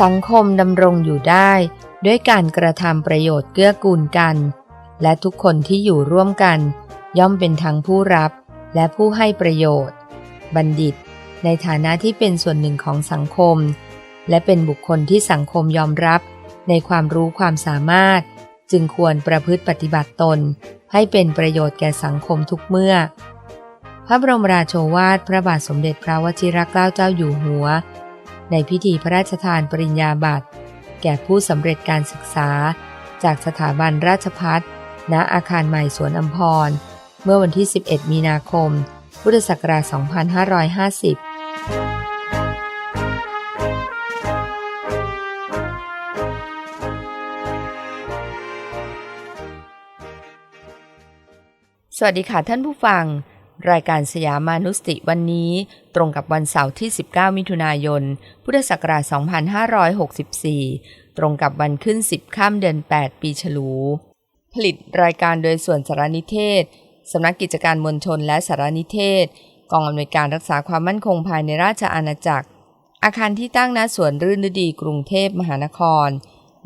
สังคมดำรงอยู่ได้ ด้วยการกระทำประโยชน์เกื้อกูลกัน และทุกคนที่อยู่ร่วมกัน ย่อมเป็นทั้งผู้รับและผู้ให้ประโยชน์ บัณฑิต ในฐานะที่เป็นส่วนหนึ่งของสังคม และเป็นบุคคลที่สังคมยอมรับ ในความรู้ความสามารถ จึงควรประพฤติปฏิบัติตน ให้เป็นประโยชน์แก่สังคมทุกเมื่อ พระบรมราโชวาทพระบาทสมเด็จพระวชิรเกล้าเจ้าอยู่หัว ในพิธีพระราชทานปริญญาบัตร แก่ผู้สำเร็จการศึกษา จากสถาบันราชพัฒณอาคารใหม่สวนอัมพร เมื่อวันที่ 11 มีนาคม พุทธศักราช 2550สวัสดีค่ะท่านผู้ฟัง รายการสยามานุสติวันนี้ตรงกับวันเสาร์ที่ 19 มิถุนายน พุทธศักราช 2564 ตรงกับวันขึ้น 10 ข้ามเดือน 8 ปีฉลู ผลิตรายการโดยส่วนสารนิเทศ สำนักกิจการมวลชนและสารนิเทศ กองอำนวยการรักษาความมั่นคงภายในราชอาณาจักร อาคารที่ตั้งณสวนรื่นฤดีกรุงเทพมหานคร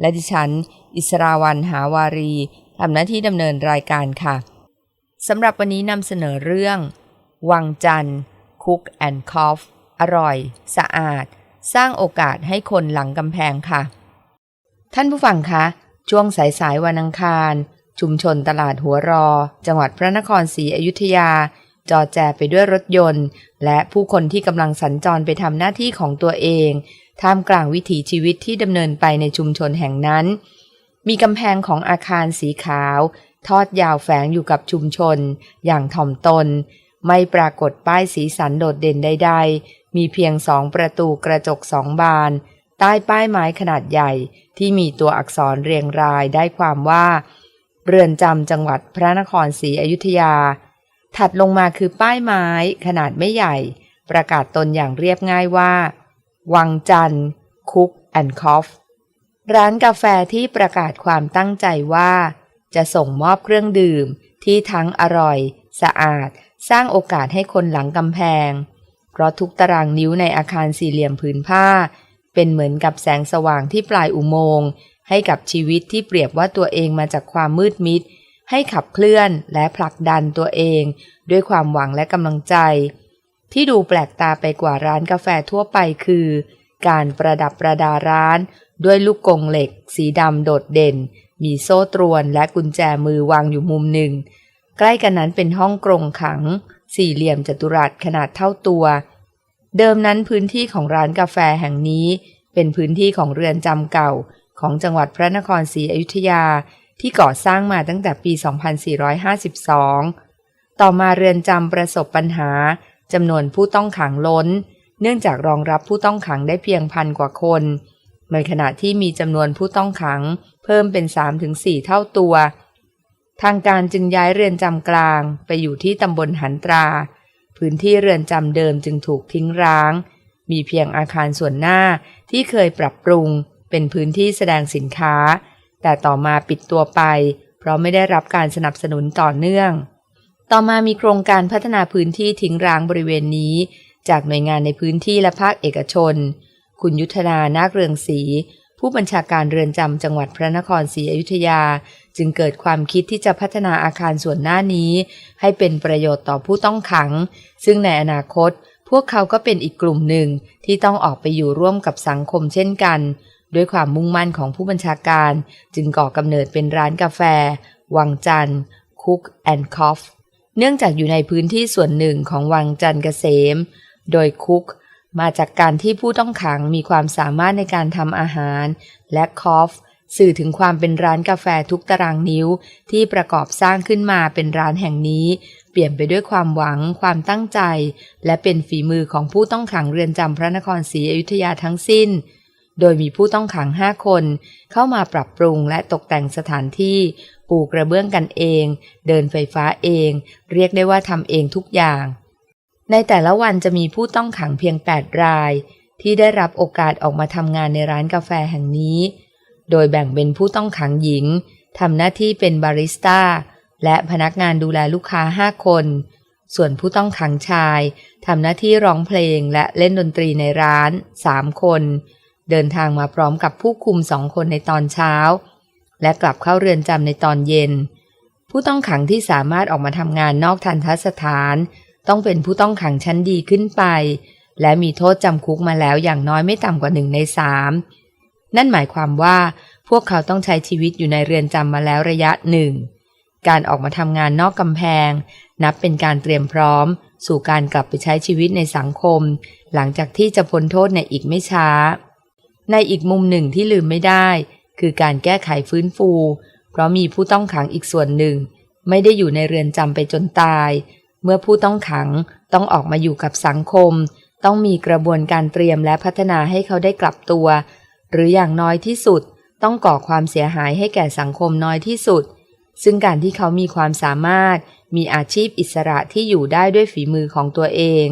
และดิฉัน อิสราวันหาวารีทำหน้าที่ดำเนินรายการค่ะ สำหรับวันนี้นำเสนอเรื่อง วังจันทร์คุกแอนด์คอฟอร่อย สะอาด สร้างโอกาสให้คนหลังกำแพงค่ะ ท่านผู้ฟังคะ ช่วงสายสายๆวันอังคาร ชุมชนตลาดหัวรอ จังหวัดพระนครศรีอยุธยา จอแจไปด้วยรถยนต์ และผู้คนที่กำลังสัญจรไปทำหน้าที่ของตัวเอง ท่ามกลางวิถีชีวิตที่ดำเนินไปในชุมชนแห่งนั้น มีกำแพงของอาคารสีขาว ทอดยาวแฝงอยู่กับชุมชน อย่างถ่อมตน ไม่ปรากฏป้ายสีสันโดดเด่นใด ๆ มีเพียงสองประตูกระจกสองบาน ใต้ป้ายไม้ขนาดใหญ่ที่มีตัวอักษรเรียงรายได้ความว่า เรือนจำจังหวัดพระนครศรีอยุธยา ถัดลงมาคือป้ายไม้ขนาดไม่ใหญ่ ประกาศตนอย่างเรียบง่ายว่า วังจันทร์คุกแอนด์คอฟร้านกาแฟที่ประกาศความตั้งใจว่า จะส่งมอบเครื่องดื่มที่ทั้งอร่อย สะอาด สร้างโอกาสให้คนหลังกำแพง เพราะทุกตารางนิ้วในอาคารสี่เหลี่ยมผืนผ้า เป็นเหมือนกับแสงสว่างที่ปลายอุโมงค์ให้กับชีวิตที่เปรียบว่าตัวเองมาจากความมืดมิด ให้ขับเคลื่อนและผลักดันตัวเอง ด้วยความหวังและกำลังใจ ที่ดูแปลกตาไปกว่าร้านกาแฟทั่วไปคือ การประดับประดาร้าน ด้วยลูกกงเหล็ก สีดำโดดเด่น มีโซ่ตรวนและกุญแจมือวางอยู่มุมหนึ่ง ใกล้กันนั้นเป็นห้องกรงขัง สี่เหลี่ยมจัตุรัสขนาดเท่าตัว เดิมนั้นพื้นที่ของร้านกาแฟแห่งนี้ เป็นพื้นที่ของเรือนจำเก่า ของจังหวัดพระนครศรีอยุธยาที่ก่อสร้างมาตั้งแต่ปี 2452 ต่อมาเรือนจำประสบปัญหาจำนวนผู้ต้องขังล้น เนื่องจากรองรับผู้ต้องขังได้เพียงพันกว่าคน ในขณะที่มีจำนวนผู้ต้องขัง เพิ่มเป็น 3-4 เท่าตัว ทางการจึงย้ายเรือนจำกลางไปอยู่ที่ตำบลหันตรา พื้นที่เรือนจำเดิมจึงถูกทิ้งร้าง มีเพียงอาคารส่วนหน้าที่เคยปรับปรุง เป็นพื้นที่แสดงสินค้า แต่ต่อมาปิดตัวไป เพราะไม่ได้รับการสนับสนุนต่อเนื่อง ต่อมามีโครงการพัฒนาพื้นที่ทิ้งร้างบริเวณนี้ จากหน่วยงานในพื้นที่และภาคเอกชน คุณยุทธนานาคเรืองศรีผู้บัญชาการเรือนจำจังหวัดพระนครศรีอยุธยา จึงเกิดความคิดที่จะพัฒนาอาคารส่วนหน้านี้ ให้เป็นประโยชน์ต่อผู้ต้องขัง ซึ่งในอนาคต พวกเขาก็เป็นอีกกลุ่มหนึ่งที่ต้องออกไปอยู่ร่วมกับสังคมเช่นกัน ด้วยความมุ่งมั่นของผู้บัญชาการ จึงก่อกำเนิดเป็นร้านกาแฟ วังจันทร์คุกแอนด์คอฟเนื่องจากอยู่ในพื้นที่ส่วนหนึ่งของวังจันทร์เกษม โดยคุก มาจากการที่ผู้ต้องขังมีความสามารถในการทำอาหาร และคอฟสื่อถึงความเป็นร้านกาแฟทุกตารางนิ้ว ที่ประกอบสร้างขึ้นมาเป็นร้านแห่งนี้ เปลี่ยนไปด้วยความหวัง ความตั้งใจ และเป็นฝีมือของผู้ต้องขังเรือนจำพระนครศรีอยุธยาทั้งสิ้น โดยมีผู้ต้องขังห้าคน เข้ามาปรับปรุงและตกแต่งสถานที่ ปูกระเบื้องกันเอง เดินไฟฟ้าเอง เรียกได้ว่าทำเองทุกอย่าง ในแต่ละวันจะมีผู้ต้องขังเพียง 8 ราย ที่ได้รับโอกาสออกมาทำงานในร้านกาแฟแห่งนี้ โดยแบ่งเป็นผู้ต้องขังหญิงทำหน้าที่เป็นบาริสต้า และพนักงานดูแลลูกค้า 5 คน ส่วนผู้ต้องขังชายทำหน้าที่ร้องเพลงและเล่นดนตรีในร้าน 3 คน เดินทางมาพร้อมกับผู้คุมสองคนในตอนเช้า และกลับเข้าเรือนจำในตอนเย็น ผู้ต้องขังที่สามารถออกมาทำงานนอกทันทสถาน ต้องเป็นผู้ต้องขังชั้นดีขึ้นไป และมีโทษจำคุกมาแล้วอย่างน้อยไม่ต่ำกว่าหนึ่งในสามนั่นหมายความว่าพวกเขาต้องใช้ชีวิตอยู่ในเรือนจำมาแล้วระยะหนึ่ง การออกมาทำงานนอกกำแพง นับเป็นการเตรียมพร้อม สู่การกลับไปใช้ชีวิตในสังคม หลังจากที่จะพ้นโทษในอีกไม่ช้า ในอีกมุมหนึ่งที่ลืมไม่ได้ คือการแก้ไขฟื้นฟู เพราะมีผู้ต้องขังอีกส่วนหนึ่ง ไม่ได้อยู่ในเรือนจำไปจนตาย เมื่อผู้ต้องขังต้องออกมาอยู่กับสังคม ต้องมีกระบวนการเตรียมและพัฒนาให้เขาได้กลับตัว หรืออย่างน้อยที่สุด ต้องก่อความเสียหายให้แก่สังคมน้อยที่สุด ซึ่งการที่เขามีความสามารถ มีอาชีพอิสระที่อยู่ได้ด้วยฝีมือของตัวเอง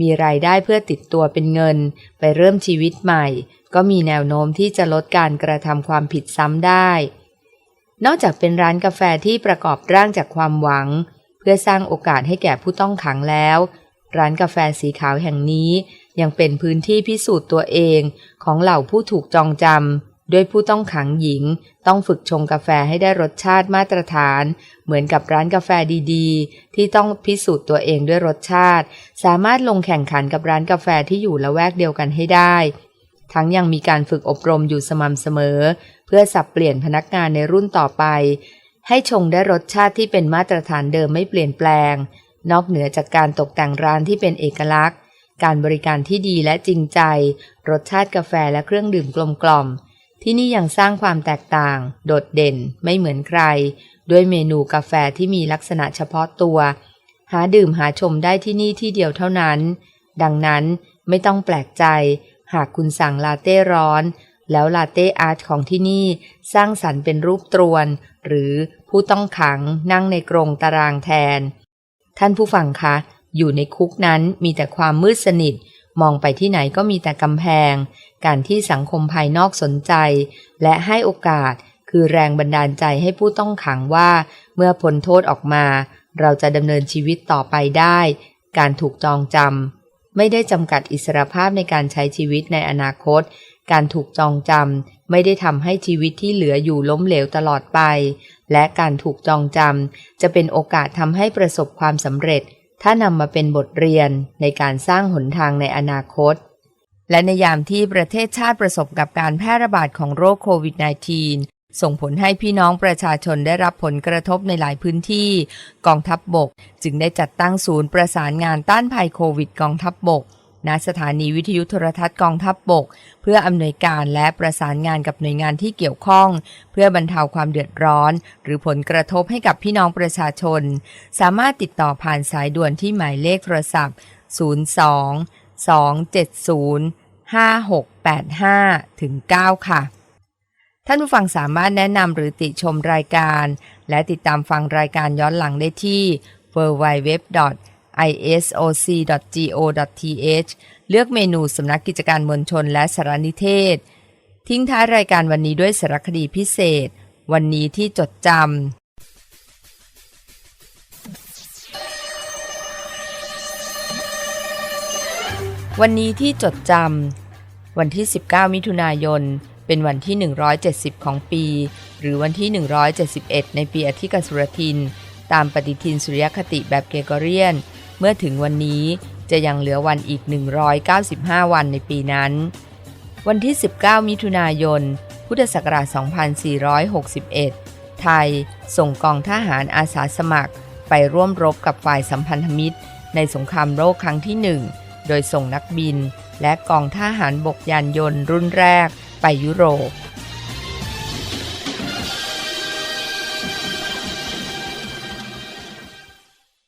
มีรายได้เพื่อติดตัวเป็นเงิน ไปเริ่มชีวิตใหม่ ก็มีแนวโน้มที่จะลดการกระทำความผิดซ้ำได้ นอกจากเป็นร้านกาแฟที่ประกอบร่างจากความหวัง พื่อสร้างโอกาสให้แก่ผู้ต้องขังแล้ว ร้านกาแฟสีขาวแห่งนี้ยังเป็นพื้นที่พิสูจน์ตัวเองของเหล่าผู้ถูกจองจำด้วยผู้ต้องขังหญิง ต้องฝึกชงกาแฟให้ได้รสชาติมาตรฐาน เหมือนกับร้านกาแฟดีๆ ที่ต้องพิสูจน์ตัวเองด้วยรสชาติ สามารถลงแข่งขันกับร้านกาแฟที่อยู่ละแวกเดียวกันให้ได้ ทั้งยังมีการฝึกอบรมอยู่สม่ำเสมอ เพื่อสับเปลี่ยนพนักงานในรุ่นต่อไป ให้ชงได้รสชาติที่เป็นมาตรฐานเดิมไม่เปลี่ยนแปลง นอกเหนือจากการตกแต่งร้านที่เป็นเอกลักษณ์ การบริการที่ดีและจริงใจ รสชาติกาแฟและเครื่องดื่มกลมๆที่นี่ยังสร้างความแตกต่าง โดดเด่น ไม่เหมือนใคร ด้วยเมนูกาแฟที่มีลักษณะเฉพาะตัว หาดื่มหาชมได้ที่นี่ที่เดียวเท่านั้น ดังนั้นไม่ต้องแปลกใจ หากคุณสั่งลาเต้ร้อน แล้วลาเต้อาร์ตของที่นี่สร้างสรรค์เป็นรูปตรวน หรือผู้ต้องขังนั่งในกรงตารางแทน ท่านผู้ฟังคะ อยู่ในคุกนั้นมีแต่ความมืดสนิท มองไปที่ไหนก็มีแต่กำแพง การที่สังคมภายนอกสนใจ และให้โอกาสคือแรงบันดาลใจให้ผู้ต้องขังว่า เมื่อพ้นโทษออกมา เราจะดำเนินชีวิตต่อไปได้ การถูกจองจำไม่ได้จำกัดอิสรภาพในการใช้ชีวิตในอนาคต การถูกจองจำไม่ได้ทำให้ชีวิตที่เหลืออยู่ล้มเหลวตลอดไป และการถูกจองจำจะเป็นโอกาสทำให้ประสบความสำเร็จ ถ้านำมาเป็นบทเรียนในการสร้างหนทางในอนาคต และในยามที่ประเทศชาติประสบกับการแพร่ระบาดของโรคโควิด -19 ส่งผลให้พี่น้องประชาชนได้รับผลกระทบในหลายพื้นที่ กองทัพบบก จึงได้จัดตั้งศูนย์ประสานงานต้านภัยโควิดกองทัพบบก ณสถานีวิทยุโทรทัศน์กองทัพบบก เพื่ออำนวยการและประสานงานกับหน่วยงานที่เกี่ยวข้อง เพื่อบรรเทาความเดือดร้อน หรือผลกระทบให้กับพี่น้องประชาชน สามารถติดต่อผ่านสายด่วนที่หมายเลขโทรศัพท์ 02 270 5685ถึง9ค่ะท่านผู้ฟังสามารถแนะนำหรือติชมรายการ และติดตามฟังรายการย้อนหลังได้ที่ isoc.go.th เลือกเมนูสำนักกิจการมวลชนและสารนิเทศ ทิ้งท้ายรายการวันนี้ด้วยสารคดีพิเศษ วันนี้ที่จดจำวันนี้ที่จดจำวันที่ 19 มิถุนายน เป็นวันที่ 170 ของปี หรือวันที่ 171 ในปีอธิกสุรทิน ตามปฏิทินสุริยคติแบบเกรกอเรียน เมื่อถึงวันนี้จะยังเหลือวันอีก 195 วันในปีนั้น วันที่ 19 มิถุนายน พุทธศักราช 2461 ไทยส่งกองทหารอาสาสมัครไปร่วมรบกับฝ่ายสัมพันธมิตร ในสงครามโลกครั้งที่หนึ่งโดยส่งนักบิน และกองทหารบกยานยนต์รุ่นแรกไปยุโรป